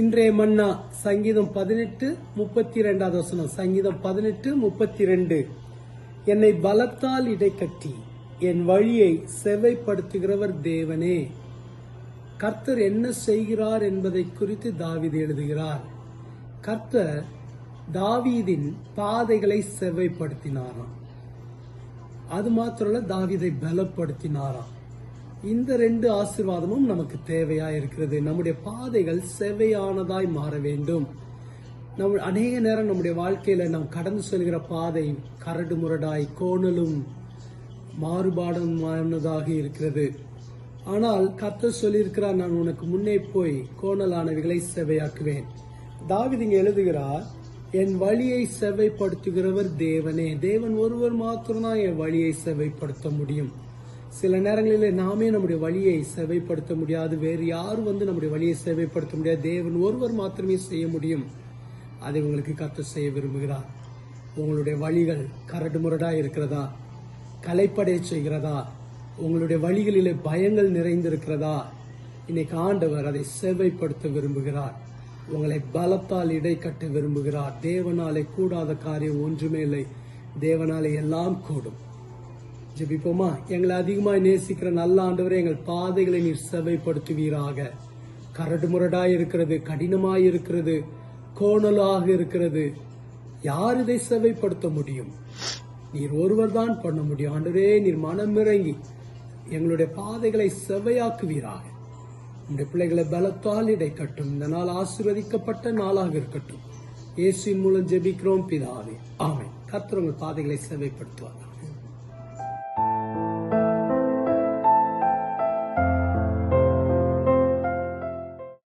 இன்றைய மன்னா சங்கீதம் பதினெட்டு முப்பத்தி ரெண்டாவது வசனம். சங்கீதம் பதினெட்டு முப்பத்தி ரெண்டு என்னை பலத்தால் இடைக்கட்டி என் வழியை செவைப்படுத்துகிறவர் தேவனே. கர்த்தர் என்ன செய்கிறார் என்பதை குறித்து தாவீது எழுதுகிறார். கர்த்தர் தாவீதின் பாதைகளை செவைப்படுத்தினாராம். அது மாத்திரம் தாவீதை பலப்படுத்தினாராம். இந்த ரெண்டு ஆசீர்வாதமும் நமக்கு தேவையா இருக்கிறது. நம்முடைய பாதைகள் செவையானதாய் மாற வேண்டும். நம்ம அநேக நேரம் நம்முடைய வாழ்க்கையில நாம் கடந்து செல்கிற பாதை கரடு முரடாய் கோணலும் மாறுபாடுமானதாக இருக்கிறது. ஆனால் கத்த சொல்லியிருக்கிறார் நான் உனக்கு முன்னே போய் கோணலானவைகளை செவையாக்குவேன் தாவீது இங்க எழுதுகிறார் என் வழியை செவைப்படுத்துகிறவர் தேவனே. தேவன் ஒருவர் மாத்திரம்தான் என் வழியை செவைப்படுத்த முடியும். சில நேரங்களில் நாமே நம்முடைய வழியை சேவைப்படுத்த முடியாது. வேறு யாரும் வந்து நம்முடைய வழியை சேவைப்படுத்த முடியாது. தேவன் ஒருவர் மாத்திரமே செய்ய முடியும். அதை உங்களுக்கு கத்த செய்ய விரும்புகிறார். உங்களுடைய வழிகள் கரடு முரடா இருக்கிறதா? கலைப்படைய செய்கிறதா? உங்களுடைய வழிகளிலே பயங்கள் நிறைந்திருக்கிறதா? இன்னைக்கு ஆண்டவர் அதை சேவைப்படுத்த விரும்புகிறார். உங்களை பலத்தால் இடை கட்ட விரும்புகிறார். தேவனாலே கூடாத காரியம் ஒன்றுமே இல்லை. தேவனாலே எல்லாம் கூடும். ஜெபிப்போமா? எங்களை அதிகமாய் நேசிக்கிற நல்ல ஆண்டவரே எங்கள் பாதைகளை நீர் செவைப்படுத்துவீராக. கரடு முரடாக இருக்கிறது கடினமாய் இருக்கிறது கோணலாக இருக்கிறது. யார் இதை செவைப்படுத்த முடியும்? நீர் ஒருவர் தான் பண்ண முடியும். ஆண்டவரே நீர் மனமிறங்கி எங்களுடைய பாதைகளை செவையாக்குவீராக. உங்களுடைய பிள்ளைகளை பலத்தால் இடை கட்டும். இந்த நாள் ஆசீர்வதிக்கப்பட்ட நாளாக இருக்கட்டும். ஏசி மூலம் ஜெபிக்கிறோம் பிதாவே. ஆமை கர்த்தர் உங்கள் பாதைகளை செவைப்படுத்துவார்கள்